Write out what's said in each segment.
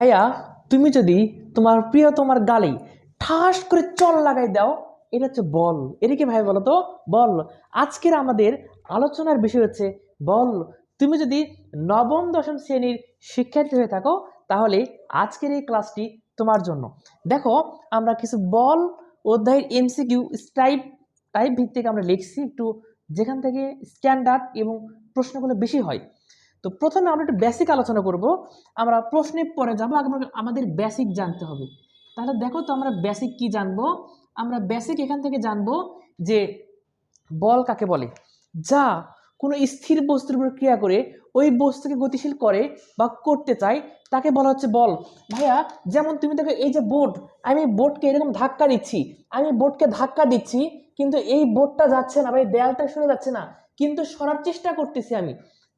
ভাইয়া, তুমি যদি তোমার প্রিয় তোমার গালে ঠাস করে চল লাগাই দাও, এটা হচ্ছে বল। এটা কি ভাই বলো তো বল। আজকের আমাদের আলোচনার বিষয় হচ্ছে বল। তুমি যদি নবম, দশম শ্রেণির শিক্ষার্থী হয়ে থাকো, তাহলে আজকের এই ক্লাসটি তোমার জন্য। দেখো, আমরা কিছু বল অধ্যায়ের এমসিকিউ টাইপ টাইপ ভিত্তিক আমরা লিখছি, একটু যেখান থেকে স্ট্যান্ডার্ড এবং প্রশ্নগুলো বেশি হয়। তো প্রথমে আমরা একটু বেসিক আলোচনা করব। আমরা প্রশ্নে পরে যাব, আগে আমাদের বেসিক জানতে হবে। তাহলে দেখো তো আমরা বেসিক কি জানব? আমরা বেসিক এখান থেকে জানব যে বল কাকে বলে? যা কোনো স্থির বস্তুর উপর ক্রিয়া করে, ওই বস্তুকে গতিশীল করে বা করতে চায়, তাকে বলা হচ্ছে বল। ভাইয়া, যেমন তুমি দেখো এই যে বোট, আমি বোটকে এরকম ধাক্কা দিচ্ছি, আমি বোটকে ধাক্কা দিচ্ছি, কিন্তু এই বোটটা যাচ্ছে না, ভাই, দেয়ালটা সরে যাচ্ছে না, কিন্তু সরার চেষ্টা করতেছি আমি।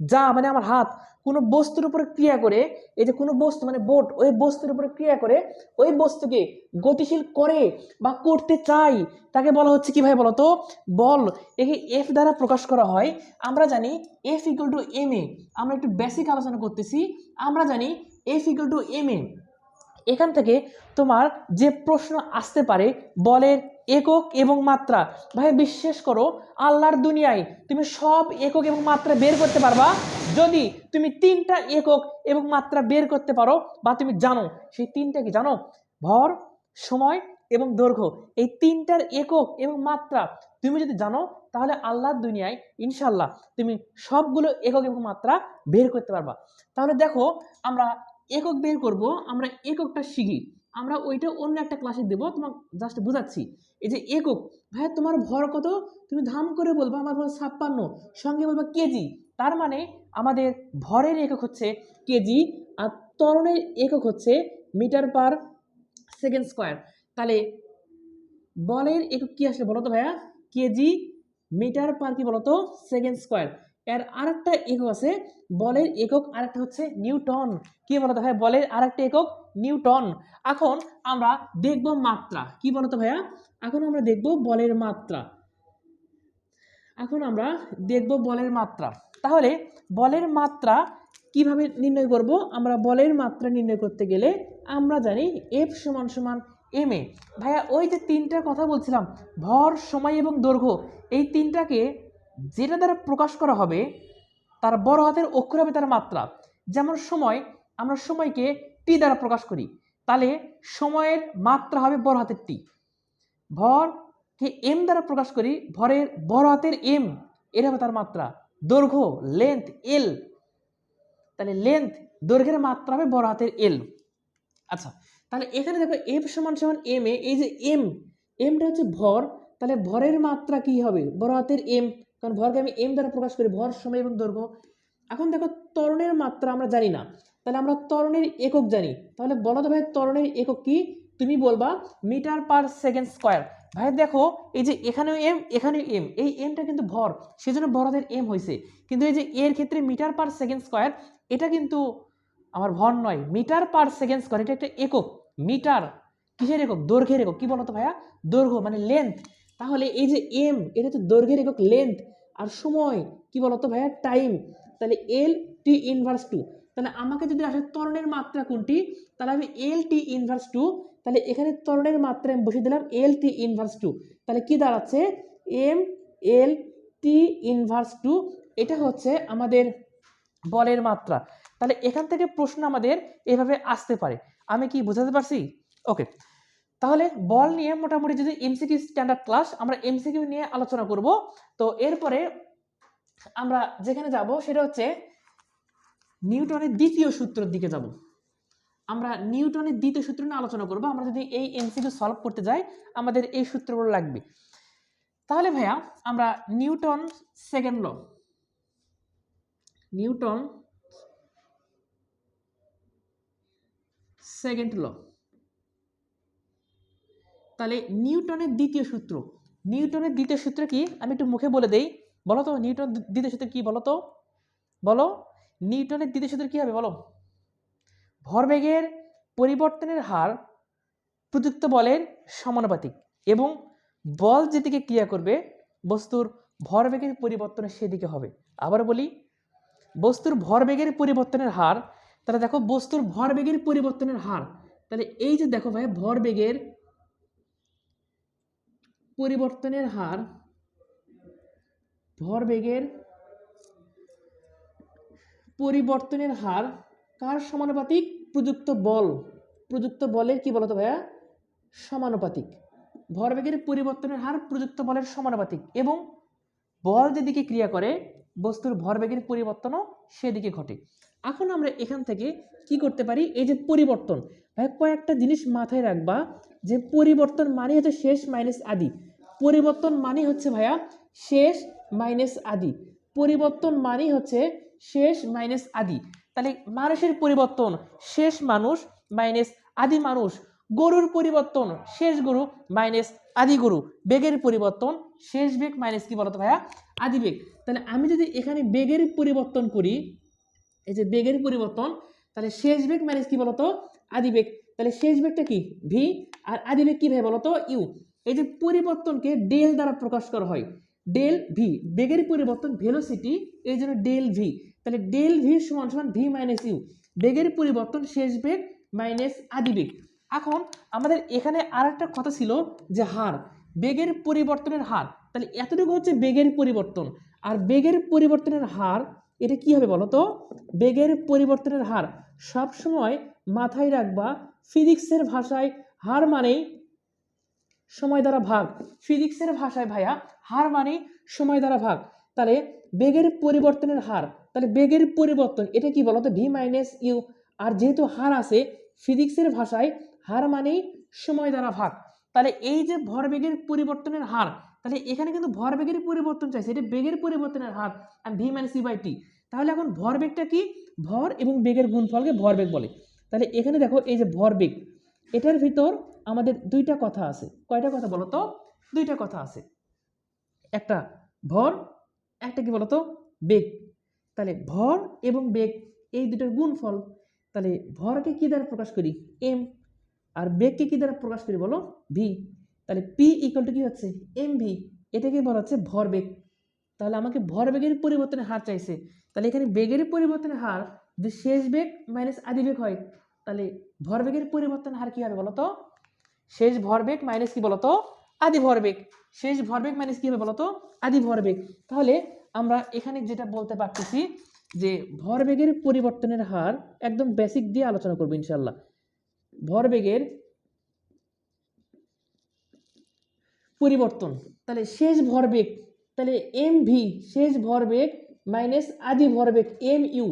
যা মানে আমার হাত। কোনো বস্তুর উপরে ক্রিয়া করে, এই যে কোনো বস্তু মানে বোট, ওই বস্তুর উপরে ক্রিয়া করে, ওই বস্তুকে গতিশীল করে বা করতে চাই, তাকে বলা হচ্ছে কি ভাই বলো তো? বল। একে এফ দ্বারা প্রকাশ করা হয়। আমরা জানি F equal to M A আমরা একটু বেসিক আলোচনা করতেছি। আমরা জানি F equal to M A এখান থেকে তোমার যে প্রশ্ন আসতে পারে বলের একক এবং মাত্রা। ভাই, বিশ্বাস করো, আল্লাহর দুনিয়ায় তুমি সব একক এবং মাত্রা বের করতে পারবা। যদি তুমি তিনটা একক এবং মাত্রা বের করতে পারো বা তুমি জানো, সেই তিনটা কি জানো? ভর, সময় এবং দৈর্ঘ্য। এই তিনটার একক এবং মাত্রা তুমি যদি জানো, তাহলে আল্লাহর দুনিয়ায় ইনশাল্লাহ তুমি সবগুলো একক এবং মাত্রা বের করতে পারবা। তাহলে দেখো, আমরা একক বের করব, আমরা এককটা শিখি। আমরা ওইটা অন্য একটা ক্লাসে দেবো তোমার জাস্ট বোঝাচ্ছি। এই যে একক ভাই তোমার ভর কত? তুমি ধাম করে বলবা আমার ভর ছাপ্পান্ন, সঙ্গে বলবা কেজি। তার মানে আমাদের ভরের একক হচ্ছে কেজি আর ত্বরণের একক হচ্ছে মিটার পার সেকেন্ড স্কোয়ার। তাহলে বলের একক কি আসলে বলো তো ভাইয়া? কেজি মিটার পার কি বলতো? Second square. এর আরেকটা একক আছে, বলের একক আরেকটা হচ্ছে নিউটন। কি বলতো ভাই বলের আরেকটা একক নিউটন। এখন আমরা দেখব মাত্রা। কি বলতো ভাইয়া? এখন আমরা দেখব বলের মাত্রা। এখন আমরা দেখব বলের মাত্রা। তাহলে বলের মাত্রা কীভাবে নির্ণয় করব? আমরা বলের মাত্রা নির্ণয় করতে গেলে আমরা জানি এফ সমান সমান এম এ। ভাইয়া, ওই যে তিনটার কথা বলছিলাম, ভর, সময় এবং দৈর্ঘ্য, এই তিনটাকে যেটা দ্বারা প্রকাশ করা হবে, তার বড় হাতের অক্ষর হবে তার মাত্রা। যেমন সময়, আমরা সময়কে টি দ্বারা প্রকাশ করি। তাহলে সময়ের মাত্রা হবে বড় হাতের টি ভরকে এম দ্বারা প্রকাশ করি, ভরের বড় হাতের এম এর হবে তার মাত্রা। দৈর্ঘ্য লেন্থ এল তাহলে লেন্থ দৈর্ঘ্যের মাত্রা হবে বড় হাতের এল আচ্ছা তাহলে এখানে দেখো এফ সমান সমান এম এ, এই যে এম এমটা হচ্ছে ভর, তাহলে ভরের মাত্রা কি হবে? বড় হাতের এম কারণ ভরকে আমি এম দ্বারা প্রকাশ করি, ভর, সময় এবং দৈর্ঘ্য। এখন দেখো ত্বরণের মাত্রা আমরা জানি না। তাহলে আমরা ত্বরণের একক জানি। তাহলে বলো তো ভাই, ত্বরণের একক কি? তুমি বলবা মিটার পার সেকেন্ড স্কোয়ার। ভাই দেখো, এই যে এখানেও এম এখানেও এম এই এমটা কিন্তু ভর। সেজন্য বড়দের এম হয়েছে কিন্তু এই যে এর ক্ষেত্রে মিটার পার সেকেন্ড স্কোয়ার, এটা কিন্তু আমার ভর নয়। মিটার পার সেকেন্ড স্কোয়ার, এটা একটা একক। মিটার কিসের একক? দৈর্ঘ্যের একক। কি বলতো ভাইয়া? দৈর্ঘ্য মানে লেন্থ তাহলে এই যে এম এটা হচ্ছে দৈর্ঘ্যের একক লেন্থ আর সময়, কি বলতো ভাইয়া? টাইম তাহলে এল টি ইনভার্স টু তাহলে আমাকে যদি আসে ত্বরণের মাত্রা কোনটি? তাহলে আমি এল টি ইনভার্স টু তাহলে এখানে ত্বরণের মাত্রা আমি বসিয়ে দিলাম এল টি ইনভার্স টু তাহলে কি দাঁড়াচ্ছে? M L T inverse two এটা হচ্ছে আমাদের বলের মাত্রা। তাহলে এখান থেকে প্রশ্ন আমাদের এভাবে আসতে পারে। আমি কি বোঝাতে পারছি? ওকে তাহলে বল নিয়ে মোটামুটি যদি এমসিকিউ স্ট্যান্ডার্ড ক্লাস আমরা এমসিকিউ নিয়ে আলোচনা করব, তো এরপরে আমরা যেখানে যাব সেটা হচ্ছে নিউটনের দ্বিতীয় সূত্রের দিকে যাব। আমরা নিউটনের দ্বিতীয় সূত্র নিয়ে আলোচনা করব, আমরা যদি এই এমসিকিউ সলভ করতে যাই, আমাদের এই সূত্রগুলো লাগবে। তাহলে ভাইয়া, আমরা Newton second law Newton second law তাহলে নিউটনের দ্বিতীয় সূত্র। নিউটনের দ্বিতীয় সূত্র কি? আমি একটু মুখে বলে দেই। বলো তো নিউটন দ্বিতীয় সূত্র কি বলো তো? বলো, নিউটনের দ্বিতীয় সূত্র কি হবে বলো? ভরবেগের পরিবর্তনের হার প্রযুক্ত বলের সমানুপাতিক এবং বল যেদিকে ক্রিয়া করবে, বস্তুর ভরবেগের পরিবর্তনের সেদিকে হবে। আবার বলি, বস্তুর ভরবেগের পরিবর্তনের হার, তাহলে দেখো বস্তুর ভরবেগের পরিবর্তনের হার। তাহলে এই যে দেখো ভাই, ভরবেগের পরিবর্তনের হার ভরবেগের পরিবর্তনের হার কার সমানুপাতিক? প্রযুক্ত বল। প্রযুক্ত বলের কি বলতো ভাইয়া? সমানুপাতিক। ভরবেগের পরিবর্তনের হার প্রযুক্ত বলের সমানুপাতিক এবং বল যেদিকে ক্রিয়া করে, বস্তুর ভরবেগের পরিবর্তনও সেদিকে ঘটে। এখন আমরা এখান থেকে কি করতে পারি? এই যে পরিবর্তন। ভাই কয়েকটা জিনিস মাথায় রাখবা যে পরিবর্তন মানে হচ্ছে শেষ মাইনাস আদি। পরিবর্তন মানে হচ্ছে ভাইয়া শেষ মাইনাস আদি। পরিবর্তন মানে হচ্ছে শেষ মাইনাস আদি। তাহলে মানুষের পরিবর্তন, শেষ মানুষ মাইনাস আদি মানুষ। গরুর পরিবর্তন, শেষ গরু মাইনাস আদি গরু। বেগের পরিবর্তন, শেষ বেগ মাইনাস কি বলতো ভাইয়া? আদি বেগ। তাহলে আমি যদি এখানে বেগের পরিবর্তন করি, এই যে বেগের পরিবর্তন, তাহলে শেষ বেগ মাইনাস কি বলতো? আদি বেগ। তাহলে শেষ বেগটা কি? ভি। আর আদি বেগ কি ভাই বলতো? ইউ। এই যে পরিবর্তনকে ডেল দ্বারা প্রকাশ করা হয়, ডেল ভি বেগের পরিবর্তন ভেলোসিটি এই জন্য ডেল ভি তাহলে ডেল ভি সমান সমান ভি মাইনাস ইউ বেগের পরিবর্তন শেষ বেগ মাইনাস আদি বেগ। এখন আমাদের এখানে আর একটা কথা ছিল যে হার, বেগের পরিবর্তনের হার, তাহলে এতটুকু হচ্ছে বেগের পরিবর্তন। আর বেগের পরিবর্তনের হার, এটা কি হবে বলো তো বেগের পরিবর্তনের হার সব সময় মাথায় রাখবা ফিজিক্সের ভাষায় হার মানেই সময় দ্বারা ভাগ। ফিজিক্সের ভাষায় ভাইয়া, হার মানে সময় দ্বারা ভাগ। তাহলে বেগের পরিবর্তনের হার, তাহলে বেগের পরিবর্তন, এটা কি বলতো? ভি মাইনাস ইউ আর যেহেতু হার আছে, ফিজিক্সের ভাষায় হার মানেই সময় দ্বারা ভাগ। তাহলে এই যে ভরবেগের পরিবর্তনের হার, তাহলে এখানে কিন্তু ভরবেগের পরিবর্তন চাইছে, এটা বেগের পরিবর্তনের হার আর v minus u by t তাহলে এখন ভরবেগটা কি? ভর এবং বেগের গুণফলকে ভরবেগ বলে। তাহলে এখানে দেখো, এই যে ভরবেগ এটার ভিতর আমাদের দুইটা কথা আছে। কয়টা কথা বলো তো দুইটা কথা আছে। একটা ভর, একটা কি বলতো? বেগ। তাহলে ভর এবং বেগ, এই দুটোর গুণফল। তাহলে ভরকে কি দ্বারা প্রকাশ করি? এম আর বেগকে কি দ্বারা প্রকাশ করি বলো? ভি তাহলে পি ইকুয়াল টু কি হচ্ছে? এম ভি এটাকে বলা হচ্ছে ভরবেগ তাহলে আমাকে ভর ভরবেগের পরিবর্তনের হার চাইছে। তাহলে এখানে বেগের পরিবর্তনের হার যদি শেষ বেগ মাইনাস আদি বেগ হয়, তাহলে ভরবেগের পরিবর্তন হার কি হবে বলো তো শেষ ভরবেগ মাইনাস কি বলতো? আদি ভরবেগ। শেষ ভরবেগ মাইনাস কি হবে বলতো? আদি ভরবেগ। তাহলে আমরা এখানে যেটা বলতে পারতেছি যে ভরবেগের পরিবর্তনের হার একদম বেসিক দিয়ে আলোচনা করব ইনশাল্লাহ ভরবেগের পরিবর্তন। তাহলে শেষ ভরবেগ, তাহলে এম ভি শেষ ভরবেগ মাইনাস আদি ভরবেগ এম ইউ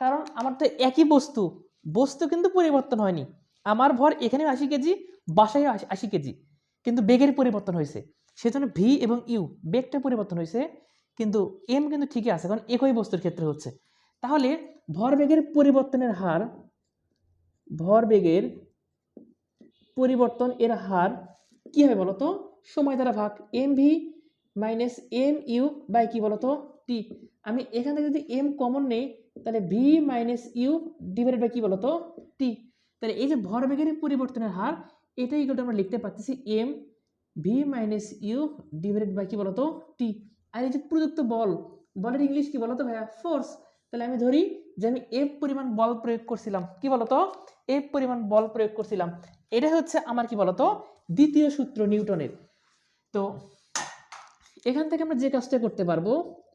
কারণ আমার তো একই বস্তু। বস্তু কিন্তু পরিবর্তন হয়নি। আমার ভর এখানেও আশি কেজি, বাসায়ও আশি- কেজি। কিন্তু বেগের পরিবর্তন হয়েছে। সেজন্য ভি এবং ইউ বেগটা পরিবর্তন হয়েছে। কিন্তু এম কিন্তু ঠিকই আছে, কারণ একই বস্তুর ক্ষেত্রে হচ্ছে। তাহলে ভরবেগের পরিবর্তনের হার ভরবেগের পরিবর্তন এর হার কি হবে বলো তো সময় দ্বারা ভাগ m v minus m u by কি বলতো? টি আমি এখান থেকে যদি এম কমন নেই তাহলে v minus u divided by কি বলো তো টি তাহলে এই যে ভরবেগের পরিবর্তনের হার, এটাই কিন্তু আমরা লিখতে পারতেছি m v minus u divided by কি বলতো? টি আর এই যে প্রযুক্ত বল, বলের ইংলিশ কি বলতো ভাইয়া? ফোর্স তাহলে আমি ধরি যে আমি এফ পরিমাণ বল প্রয়োগ করছিলাম। কি বলতো? এফ পরিমাণ বল প্রয়োগ করছিলাম। এটা হচ্ছে আমার কি বলতো? দ্বিতীয় সূত্র নিউটনের। তো এখান থেকে আমরা যে কাজটা করতে পারব,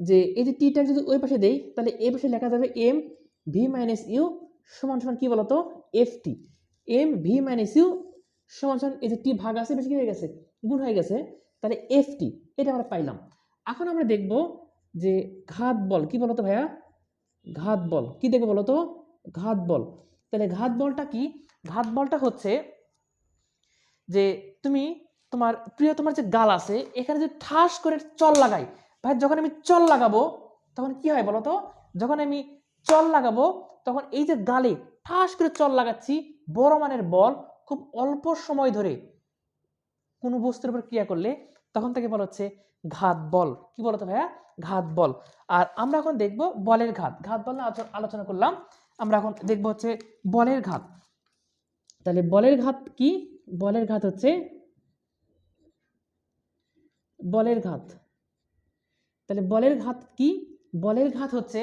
যে এই যে টিটা যদি ওই পাশে দেই, তাহলে এই পাশে লেখা যাবে এম ভি মাইনাস ইউ সমান সমান কি বলতো? F t m v minus u সমান সমান এই যে টি ভাগ আছে, বেশি কি হয়ে গেছে? গুণ হয়ে গেছে। তাহলে এফ টি এটা আমরা পাইলাম। এখন আমরা দেখব যে ঘাত বল, কি বলতো ভাইয়া? ঘাত বল। কি দেখব বলো তো ঘাত বল। তাহলে ঘাত বলটা কি? ঘাত বলটা হচ্ছে যে তুমি তোমার, প্রিয় তোমার যে গাল আছে, এখানে যে ঠাস করে চল লাগাই, ভাই, যখন আমি চল লাগাবো, তখন কি হয় বলো তো যখন আমি চল লাগাবো, তখন এই যে গালে ঠাস করে চল লাগাচ্ছি, বড় মানের বল খুব অল্প সময় ধরে কোনো বস্তুর উপর ক্রিয়া করলে, তখন তাকে বলা হচ্ছে ঘাত বল। কি বলতো ভাইয়া? ঘাত বল। আর আমরা এখন দেখব বলের ঘাত। ঘাত বল আলোচ- আলোচনা করলাম। আমরা এখন দেখব হচ্ছে বলের ঘাত। তাহলে বলের ঘাত কি? বলের ঘাত হচ্ছে বলের ঘাত। তাহলে বলের ঘাত কি? বলের ঘাত হচ্ছে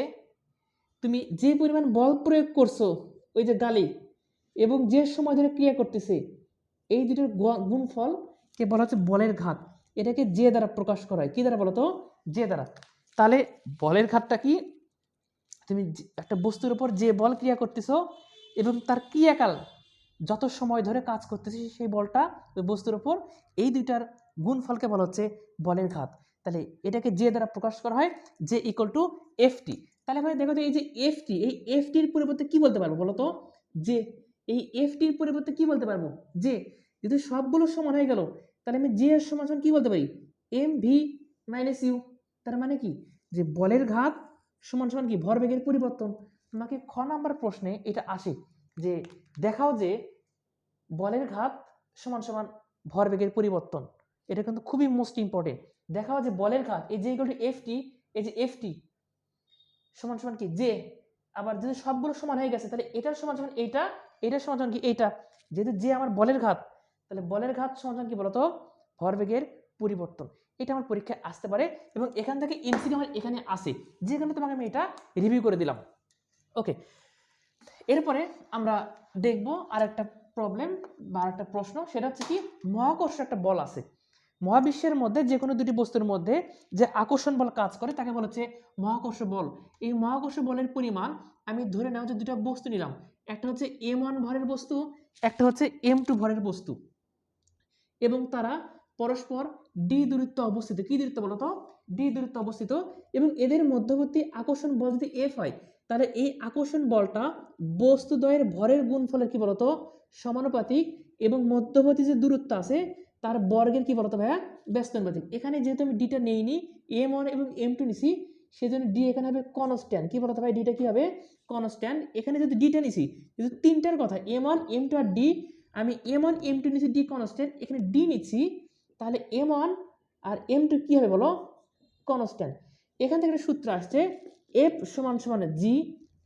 তুমি যে পরিমাণ বল প্রয়োগ করছ ওই যে গালি এবং যে সময় ধরে ক্রিয়া করতেছে, এই দুটোর গুণফলকে বলা হচ্ছে বলের ঘাত। এটাকে যে দ্বারা প্রকাশ করা হয় কি দ্বারা বলো তো যে দ্বারা। তাহলে বলের ঘাতটা কি? তুমি একটা বস্তুর উপর যে বল ক্রিয়া করতেছ এবং তার ক্রিয়াকাল যত সময় ধরে কাজ করতেছে সেই বলটা ওই বস্তুর উপর, এই দুইটার গুণফলকে বলা হচ্ছে বলের ঘাত। তাহলে এটাকে যে দ্বারা প্রকাশ করা হয় যে ইকুয়াল টু এফটি তাহলে ভাই দেখো তো, এই যে এফটি এই এফটির পরিবর্তে কি বলতে পারব বলো তো? যে এই এফটির পরিবর্তে কি বলতে পারব? যে যদি সবগুলো সমান হয়ে গেল, তাহলে আমি যে এর সমান সমান কি বলতে পারি? এম ভি মাইনাস ইউ তার মানে কি? যে বলের ঘাত সমান সমান কি? ভরবেগের পরিবর্তন। তোমাকে খ নাম্বার প্রশ্নে এটা আসে যে, দেখাও যে বলের ঘাত সমান সমান ভরবেগের পরিবর্তন। এটা কিন্তু খুবই মোস্ট ইম্পর্টেন্ট দেখাও যে বলের ঘাত এই যে ইকুয়াল টু এফটি এই যে এফটি সমান সমান কি? যে আবার যদি সবগুলো সমান হয়ে গেছে, তাহলে এটার সমান সমান এইটা এটার সমান সমান কি? এইটা। যেহেতু যে আমার বলের ঘাত, তাহলে বলের ঘাত সমান সমান কি বলতো? ভরবেগের পরিবর্তন। এটা আমার পরীক্ষায় আসতে পারে এবং এখান থেকে এনসিডি আমার এখানে আসে। যে কারণে তোমাকে আমি এটা রিভিউ করে দিলাম। ওকে এরপরে আমরা দেখব আর একটা প্রবলেম বা একটা প্রশ্ন, সেটা হচ্ছে কি? মহাকর্ষ একটা বল আছে। মহাবিশ্বের মধ্যে যে কোনো দুটি বস্তুর মধ্যে যে আকর্ষণ বল কাজ করে, তাকে বলা হচ্ছে মহাকর্ষ বল। এই মহাকর্ষ বলের পরিমাণ আমি ধরে নেওয়া যে দুটো বস্তু নিলাম। একটা হচ্ছে এম ওয়ান ভরের বস্তু, একটা হচ্ছে এম টু ভরের বস্তু। এবং তারা পরস্পর ডি দূরত্ব অবস্থিত। কি দূরত্ব বলো তো? ডি দূরত্ব অবস্থিত। এবং এদের মধ্যবর্তী আকর্ষণ বল যদি এফ হয়, তাহলে এই আকর্ষণ বলটা বস্তুদ্বয়ের ভরের গুণফলের কি বলতো সমানুপাতিক এবং মধ্যবর্তী যে দূরত্ব আছে তার বর্গের কি বলতো ভাইয়া? ব্যস্তানুপাতিক এখানে যেহেতু আমি ডিটা নেইনি এম ওয়ান এবং এম টু নিছি, সেজন্য ডি এখানে হবে কনস্ট্যান্ট কি বলতো ভাই ডিটা কি হবে? কনস্ট্যান্ট এখানে যদি ডিটা নিছি যদি তিনটার কথা এম ওয়ান এম টু আর ডি আমি এম ওয়ান এম টু নিছি ডি কনস্ট্যান্ট এখানে ডি নিচ্ছি তাহলে এম ওয়ান আর এম টু কী হবে বলো? কনস্ট্যান্ট এখান থেকে একটা সূত্র আসছে এফ সমান সমান জি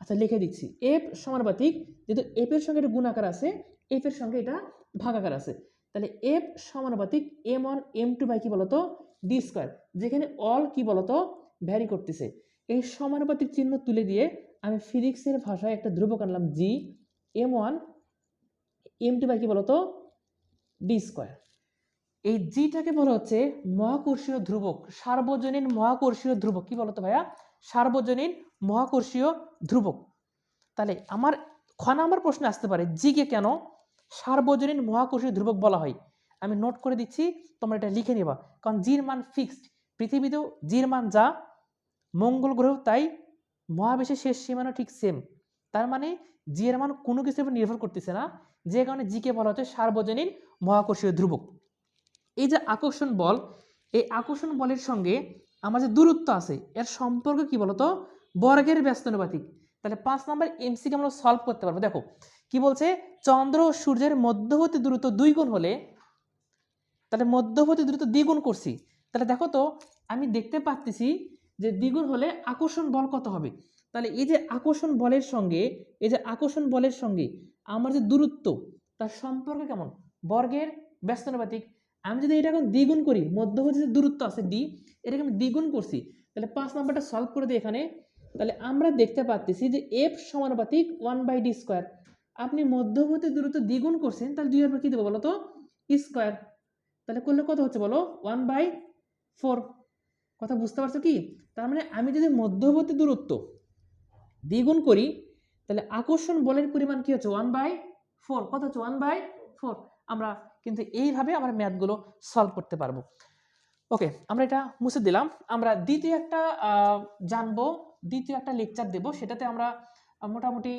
আচ্ছা লিখে দিচ্ছি। এফ সমানুপাতিক, যেহেতু এফ এর সঙ্গে এটা গুণাকার আছে এফ এর সঙ্গে এটা ভাগাকার আছে। তাহলে এফ সমানুপাতিক m one m two by কি বলতো? ডি স্কোয়ার যেখানে অল কি বলতো? ভ্যারি করতেছে। এই সমানুপাতিক চিহ্ন তুলে দিয়ে আমি ফিজিক্সের ভাষায় একটা ধ্রুবক আনলাম G m one m two by কি বলতো? ডি স্কোয়ার এই জিটাকে বলা হচ্ছে মহাকর্ষীয় ধ্রুবক, সার্বজনীন মহাকর্ষীয় ধ্রুবক। কি বলতো ভাইয়া? সার্বজনীন মহাকর্ষীয় ধ্রুবক। তাহলে আমার, খ নাম্বার প্রশ্নে আসতে পারে জিকে কেন? সার্বজনীন মহাকর্ষীয় ধ্রুবক বলা হয়। আমি নোট করে দিচ্ছি, তোমরা এটা লিখে নেবা। কারণ জির মান ফিক্সড পৃথিবীতেও জির মান যা, মঙ্গল গ্রহ তাই মহাবিশ্বের শেষ সীমানা ঠিক সেম তার মানে জি এর মান কোনো কিছুর উপর নির্ভর করতেছে না। যে কারণে জিকে বলা হচ্ছে সার্বজনীন মহাকর্ষীয় ধ্রুবক। এই যে আকর্ষণ বল, এই আকর্ষণ বলের সঙ্গে আমার যে দূরত্ব আছে, এর সম্পর্ক কি বলতো? বর্গের ব্যস্তানুপাতিক তাহলে পাঁচ নাম্বার এমসিকে আমরা সলভ করতে পারব। দেখো কি বলছে? চন্দ্র সূর্যের মধ্যবর্তী দূরত্ব দুই গুণ হলে, তাহলে মধ্যবর্তী দূরত্ব দ্বিগুণ করছি। তাহলে দেখো তো, আমি দেখতে পাচ্ছি যে দ্বিগুণ হলে আকর্ষণ বল কত হবে? তাহলে এই যে আকর্ষণ বলের সঙ্গে, এই যে আকর্ষণ বলের সঙ্গে আমার যে দূরত্ব, তার সম্পর্ক কেমন? বর্গের ব্যস্তানুপাতিক। আমি যদি এটা এখন দ্বিগুণ করি, মধ্যবর্তী যে দূরত্ব আছে ডি এটাকে আমি দ্বিগুণ করছি। তাহলে পাঁচ নাম্বারটা সলভ করে দিই এখানে। তাহলে আমরা দেখতে পাচ্ছি যে এফ সমানুপাতিক ওয়ান বাই ডি স্কোয়ার আপনি মধ্যবর্তী দূরত্ব দ্বিগুণ করছেন, তাহলে দুই হাজার কী দেবো বলো তো? স্কোয়ার। তাহলে করলে কত হচ্ছে বলো? ওয়ান বাই ফোর কথা বুঝতে পারছ কি? তার মানে আমি যদি মধ্যবর্তী দূরত্ব দ্বিগুণ করি, তাহলে আকর্ষণ বলের পরিমাণ কি হচ্ছে? ওয়ান বাই ফোর কত হচ্ছে? ওয়ান বাই ফোর আমরা কিন্তু এইভাবে আমরা ম্যাথগুলো সলভ করতে পারব। ওকে আমরা এটা মুছে দিলাম। আমরা দ্বিতীয় একটা জানব, দ্বিতীয় একটা লেকচার দেব। সেটাতে আমরা মোটামুটি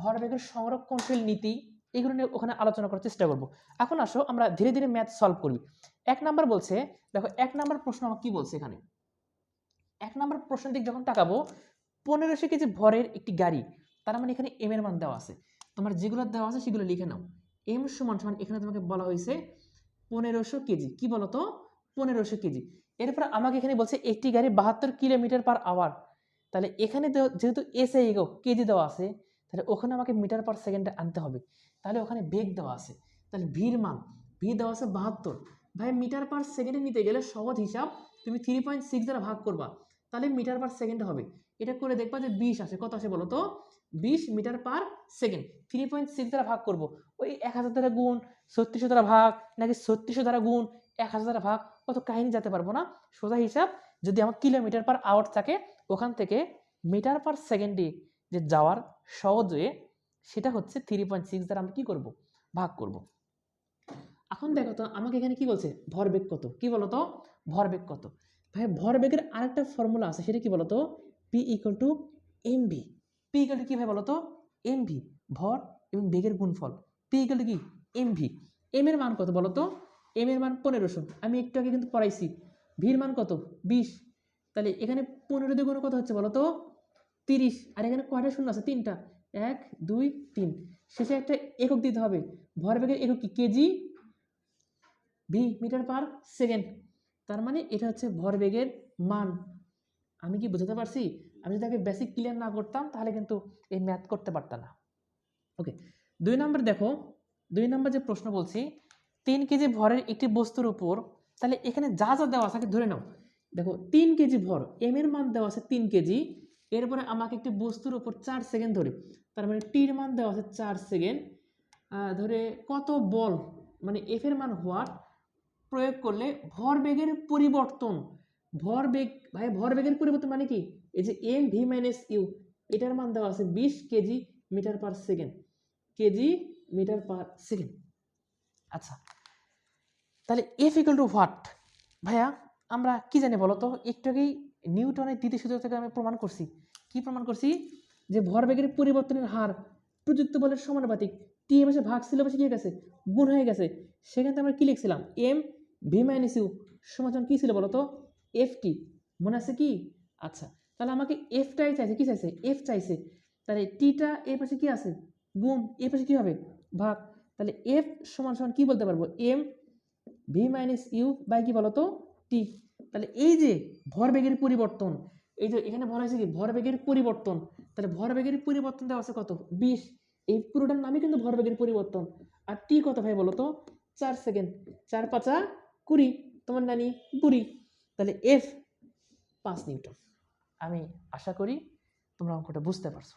ভরবেগের সংরক্ষণশীল নীতি, এগুলো নিয়ে ওখানে আলোচনা করার চেষ্টা করব। এখন আসো, আমরা ধীরে ধীরে ম্যাথ সলভ করি। এক নাম্বার বলছে, দেখো, এক নাম্বার প্রশ্ন আমার কি বলছে এখানে? এক নাম্বার প্রশ্নের দিক যখন তাকাবো পনেরোশো কেজি ভরের একটি গাড়ি, তার মানে এখানে এম এর মান দেওয়া আছে। তোমার যেগুলো দেওয়া আছে সেগুলো লিখে নাও। এম সমান সমান, এখানে তোমাকে বলা হয়েছে পনেরোশো কেজি। কি বলো তো পনেরোশো কেজি। এরপর আমাকে এখানে বলছে, একটি গাড়ি বাহাত্তর কিলোমিটার পার আওয়ার তাহলে এখানে যেহেতু এস কেজি দেওয়া আছে তাহলে ওখানে আমাকে মিটার পার সেকেন্ডে আনতে হবে। তাহলে ওখানে বেগ দেওয়া আছে। তাহলে ভির মান ভি দেওয়া আছে বাহাত্তর। ভাই মিটার পার সেকেন্ডে নিতে গেলে সহজ হিসাব, তুমি থ্রি পয়েন্ট সিক্স দ্বারা ভাগ করবা। তাহলে মিটার পার সেকেন্ড হবে। এটা করে দেখবা যে বিশ আসে। কত আসে বলো তো? বিশ metre per second three point six দ্বারা ভাগ করব। ওই এক হাজার দ্বারা গুণ ছত্রিশশো দ্বারা ভাগ, নাকি ছত্রিশশো দ্বারা গুণ, এক হাজার দ্বারা ভাগ কত কাহিনী যেতে পারব না। সোজা হিসাব, যদি আমার কিলোমিটার পার আওয়ার থাকে, ওখান থেকে মিটার পার সেকেন্ডে যে যাওয়ার সহজ ওয়ে সেটা হচ্ছে থ্রি পয়েন্ট সিক্স দ্বারা আমরা কী করব? ভাগ করব। এখন দেখো তো আমাকে এখানে কি বলছে? ভরবেগ কত? কি বলো তো ভরবেগ কত? ভাই ভরবেগের আরেকটা ফর্মুলা আছে, সেটা কি বলো তো p equal to m v p equal to কি ভাই বলো তো এম ভি ভর এবং বেগের গুণফল। পি ইকুয়াল টু কি? এম ভি এম এর মান কত বলো তো এম এর মান পনেরোশো। আমি একটু আগে কিন্তু পড়াইছি। ভির মান কত? বিশ। তাহলে এখানে পনেরো দিয়ে গুণ কত হচ্ছে বলো তো তিরিশ, আর এখানে কয়টা শূন্য আছে? তিনটা। এক, দুই, তিন। শেষে একটা একক দিতে হবে। ভরবেগের একক কি? Kg v metre per second. তার মানে এটা হচ্ছে ভরবেগের মান। আমি কি বোঝাতে পারছি? আমি যদি আগে বেসিক ক্লিয়ার না করতাম, তাহলে কিন্তু এই ম্যাথ করতে পারতাম না। ওকে দুই নম্বর দেখো, দুই নম্বর যে প্রশ্ন বলছি, তিন কেজি ভরের একটি বস্তুর উপর, তাহলে এখানে যা যা দেওয়া আছে ধরে নাও। দেখো, তিন কেজি ভর এম এর মান দেওয়া আছে তিন কেজি এরপরে আমাকে একটি বস্তুর উপর চার সেকেন্ড ধরে, তার মানে টির মান দেওয়া আছে চার সেকেন্ড ধরে কত বল মানে এফের মান হোয়াট, প্রয়োগ করলে ভরবেগের পরিবর্তন ভরবেগ ভাই ভরবেগের পরিবর্তন মানে কি? এই যে এম ভি মাইনাস ইউ এটার মান দেওয়া আছে বিশ kg metre per second, kg metre per second. আচ্ছা তাহলে এফ ইকুয়াল টু হোয়াট ভাইয়া, আমরা কি জানি বলো তো একটু আগেই নিউটনের দ্বিতীয় সূত্র থেকে আমি প্রমাণ করছি। কি প্রমাণ করছি? যে ভরবেগের পরিবর্তনের হার প্রযুক্ত বলের সমানুপাতিক টি এম এসে ভাগ ছিল কি হয়ে গেছে? গুণ হয়ে গেছে। সেখান থেকে আমরা কি লিখছিলাম? এম ভি মাইনাস ইউ সমাধান কী ছিল বলো তো এফ টি মনে আছে কি? আচ্ছা তাহলে আমাকে এফটাই চাইছে। কি চাইছে? এফ চাইছে। তাহলে টিটা এ পাশে কী আছে? গুণ এ পাশে কী হবে? ভাগ। তাহলে এফ সমান সমান কী বলতে পারব? M v minus u by কি বলো তো টি তাহলে এই যে ভরবেগের পরিবর্তন, এই যে এখানে বলা হয়েছে কি ভরবেগের পরিবর্তন, তাহলে ভরবেগের পরিবর্তন দেওয়া আছে কত? বিশ। এই পুরোটার নামই কিন্তু ভরবেগের পরিবর্তন। আর টি কত ভাই বলো তো? চার সেকেন্ড চার পাঁচা কুড়ি। তোমার নানি বুড়ি তাহলে এফ পাঁচ নিউটন। আমি আশা করি তোমরা অঙ্কটা বুঝতে পারছ।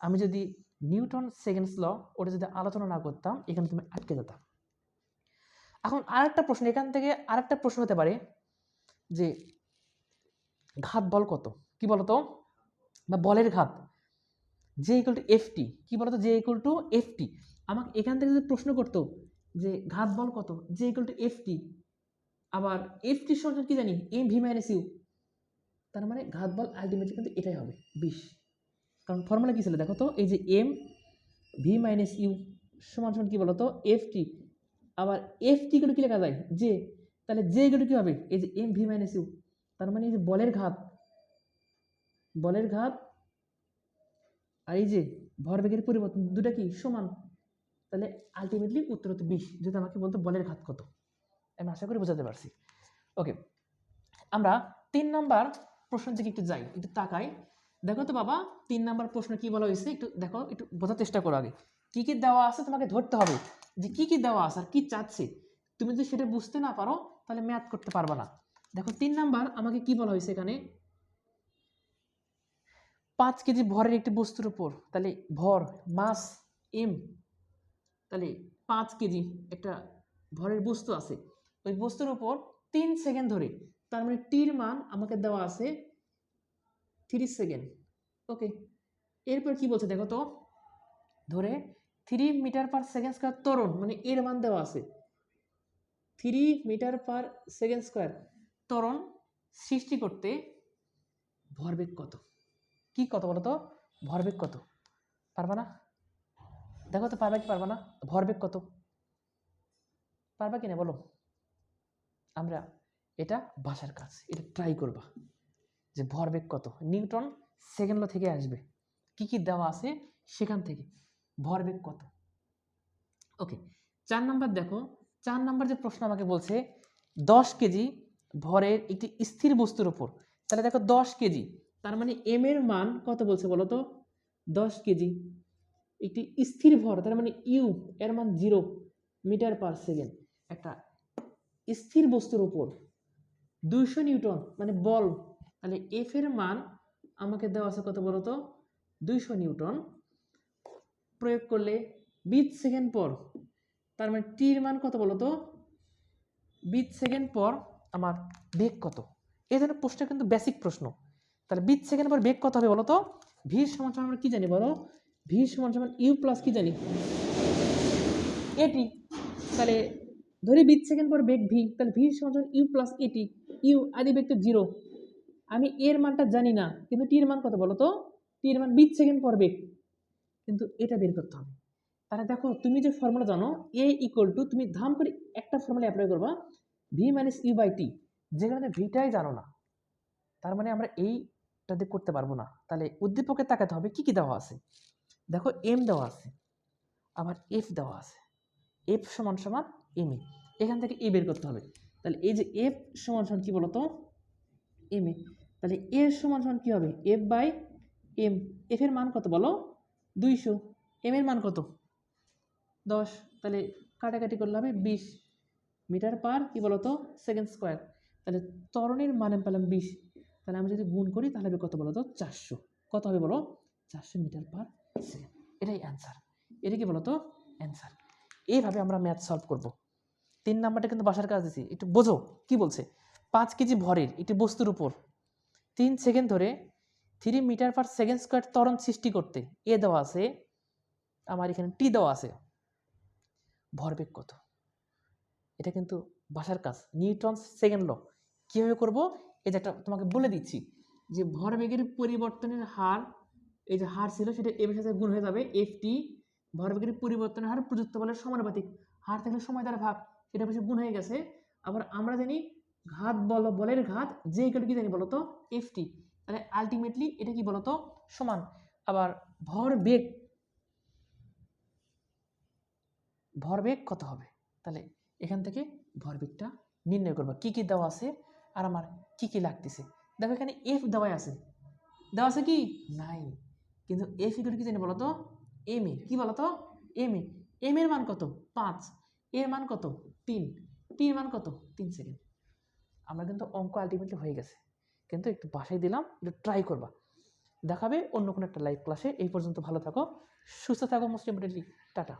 আমি যদি নিউটন সেকেন্ডস ল, ওটা যদি আলোচনা না করতাম, এখানে তুমি আটকে যেতাম। এখন আর একটা প্রশ্ন, এখান থেকে আরেকটা প্রশ্ন হতে পারে। যে ঘাত বল কত? কি বলতো? বা বলের ঘাত। J equal to f t কী বলতো? J equal to f t আমাকে এখান থেকে যদি প্রশ্ন করতো যে ঘাত বল কত? J equal to f t আবার এফ টির সমান কি জানি? এম ভি মাইনাস ইউ তার মানে ঘাত বল আলটিমেটলি কিন্তু এটাই হবে, বিশ। কারণ ফর্মুলা কী ছিল? দেখো তো, এই যে এম ভি মাইনাস ইউ সমান সমান কী বলতো? এফ টি আবার এফ টি গুলো কী লেখা যায়? যে তাহলে জে গুলো কী হবে? এই যে এম ভি মাইনাস ইউ তার মানে এই যে বলের ঘাত বলের ঘাত আর এই যে ভরবেগের পরিবর্তন দুটা কি? সমান। তাহলে আলটিমেটলি উত্তর হতো বিশ যদি আমাকে বলতো বলের ঘাত কত। আমি আশা করি বোঝাতে পারছি। ওকে আমরা তিন নাম্বার প্রশ্নের দিকে একটু যাই, একটু তাকাই। দেখো তো বাবা, তিন নাম্বার প্রশ্ন কি বলা হয়েছে? একটু দেখো, একটু বোঝার চেষ্টা করো আগে। কি কি দেওয়া আছে তোমাকে ধরতে হবে? যে কি কি দেওয়া আছে আর কি চাচ্ছে? তুমি যদি সেটা বুঝতে না পারো তাহলে ম্যাথ করতে পারবা না। দেখো, তিন নাম্বার আমাকে কি বলা হয়েছে এখানে? পাঁচ কেজি ভরের একটি বস্তুর উপর, তাহলে ভর মাস এম তাহলে পাঁচ কেজি একটা ভরের বস্তু আছে। ওই বস্তুর উপর তিন সেকেন্ড ধরে, তার মানে টির মান আমাকে দেওয়া আছে থ্রি সেকেন্ড। ওকে, এরপর কি বলছে দেখো তো? ধরে three metre per second square ত্বরণ মানে এর মান দেওয়া আছে। Three metre per second square ত্বরণ সৃষ্টি করতে ভরবেগ কত? কি কত বলো তো ভরবেগ কত? পারবা না? দেখো তো পারবা কি পারবা না? ভরবেগ কত? পারবা কি না বলো? আমরা এটা বাসার কাজ, এটা ট্রাই করবা যে ভরবেগ কত? নিউটন সেকেন্ড থেকে আসবে। কি কি দেওয়া আছে? সেখান থেকে। ভরবেগ কত? ওকে চার নাম্বার দেখো চার নাম্বার যে প্রশ্ন আমাকে বলছে, দশ কেজি ভরের একটি স্থির বস্তুর উপর। তাহলে দেখো দশ কেজি, তার মানে এম এর মান কত বলছে বলো তো? দশ কেজি। একটি স্থির ভর, তার মানে ইউ এর মান জিরো মিটার পার সেকেন্ড একটা স্থির বস্তুর উপর। দুইশো নিউটন মানে বল। তাহলে এফ এর মান আমাকে দেওয়া আছে কত বলো তো? দুইশো নিউটন। প্রয়োগ করলে বিশ সেকেন্ড পর তার মানে টির মান কত বলো তো বিশ সেকেন্ড পর আমার বেগ কত? এই ধরনের প্রশ্ন কিন্তু বেসিক প্রশ্ন। তাহলে বিশ সেকেন্ড পর বেগ কত হবে বলো তো ভি সমান সমান আমরা কি জানি বলো? ভি সমান সমান ইউ প্লাস কি জানি? এটি। তাহলে ধরি বিশ সেকেন্ড পর বেগ ভি তাহলে ভি সমান সমান ইউ প্লাস এটি। ইউ আদি বেগ তো জিরো আমি এর মানটা জানি না, কিন্তু টির মান কত বলো তো টির মান বিশ সেকেন্ড পর বেগ। কিন্তু এটা বের করতে হবে। তাহলে দেখো, তুমি যে ফর্মুলা জানো এ ইকুয়াল টু তুমি ধাম করে একটা ফর্মুলা অ্যাপ্লাই করবা v minus u by t যেখানে ভিটাই জানো না। তার মানে আমরা এইটা দিয়ে করতে পারব না। তাহলে উদ্দীপকে তাকাতে হবে, কি কি দেওয়া আছে? দেখো এম দেওয়া আছে, আবার এফ দেওয়া আছে। এফ সমান সমান এম এ এখান থেকে এ বের করতে হবে। তাহলে এই যে এফ সমান সমান কী বলো তো এম এ তাহলে এর সমান সমান কী হবে? এফ বাই এম এফ এর মান কত বলো? দুইশো। এম এর মান কত? দশ, তাহলে কাটাকাটি করলে হবে বিশ মিটার পার, কি বলতো? সেকেন্ড স্কোয়ার তাহলে ত্বরণের মানে পেলাম বিশ। তাহলে আমি যদি গুণ করি, তাহলে হবে কত বলো তো চারশো। কত হবে বলো? চারশো মিটার পার সেকেন্ড এটাই অ্যান্সার এটা কি বলতো? অ্যান্সার এইভাবে আমরা ম্যাথ সলভ করব। তিন নাম্বারটা কিন্তু বাসার কাজ দিছি। একটু বোঝো, কি বলছে? পাঁচ কেজি ভরের একটি বস্তুর উপর তিন সেকেন্ড ধরে three metre per second square ত্বরণ সৃষ্টি করতে এ দেওয়া আছে, আমার এখানে টি দেওয়া আছে। ভরবেগ কত? এটা কিন্তু বাসার কাজ। Newton second law. কীভাবে করব? যে একটা তোমাকে বলে দিচ্ছি যে ভরবেগের পরিবর্তনের হার, এই যে হার ছিল সেটা এর সাথে গুণ হয়ে যাবে এফ টি ভরবেগের পরিবর্তনের হার প্রযুক্ত বলের সমানুপাতিক। হার থাকলে সময় দ্বারা ভাগ, সেটা বেশি গুণ হয়ে গেছে। আবার আমরা জানি ঘাত বল, বলের ঘাত যে এগুলো কি জানি বলো তো এফ টি তাহলে আলটিমেটলি এটা কি বলতো? সমান। আবার ভর ভরবেগ ভরবেগ কত হবে? তাহলে এখান থেকে ভরবেগটা নির্ণয় করব। কি কি দেওয়া আছে আর আমার কি কি লাগতেছে? দেখো এখানে এফ দেওয়াই আছে। দেওয়া আছে কি? নাই কিন্তু এফ ইকুয়াল কি জানি বলো তো এম এ কি বলো তো এম এ এম এর মান কত? পাঁচ। এর মান কত? তিন। টির মান কত? তিন সেকেন্ড আমরা কিন্তু অঙ্ক আলটিমেটলি হয়ে গেছে। কিন্তু একটু বাসায় দিলাম, একটু ট্রাই করবা। দেখাবে অন্য কোনো একটা লাইভ ক্লাসে এই পর্যন্ত ভালো থাকো, সুস্থ থাকো মোস্ট ইম্পর্টেন্টলি টাটা।